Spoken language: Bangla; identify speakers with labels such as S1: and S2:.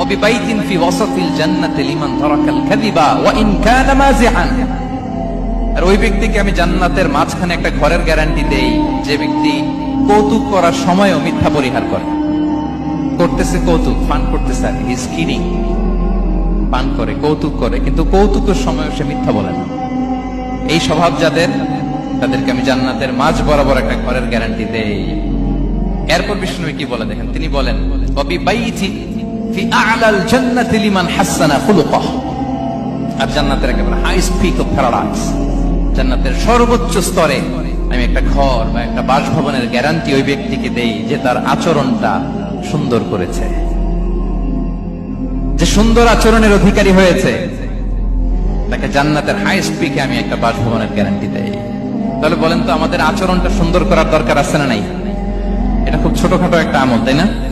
S1: وببيت في وسط الجنة لمن ترك الكذب وإن كان مازحا আর ওই ব্যক্তিকে আমি জান্নাতের মাঝখানে একটা ঘরের গ্যারান্টি দেই যে ব্যক্তি কৌতুক করার সময়ও মিথ্যা পরিহার করে করতেছে কৌতুক পান করতেছে আর হিজ কিডিং পান করে কৌতুক করে কিন্তু কৌতুকের সময় সে মিথ্যা বলে না এই স্বভাব যাদের তাদেরকে আমি জান্নাতের মাঝ বরাবর একটা ঘরের গ্যারান্টি দেই এরপর বিষ্ণু কি বলে দেখেন তিনি বলেন অবি বাইতি সর্বোচ্চ স্তরে আমি একটা ঘর বা একটা বাসভবনের গ্যারান্টি ওই ব্যক্তিকে দেই যে তার আচরণটা সুন্দর করেছে। যে সুন্দর আচরণের অধিকারী হয়েছে, তাকে জান্নাতের হাই স্পিকে আমি একটা বাসভবনের গ্যারান্টি দেই। তাহলে বলেন তো, আমাদের আচরণটা সুন্দর করার দরকার আছে না নাই? এটা খুব ছোটখাটো একটা আমল, তাই না?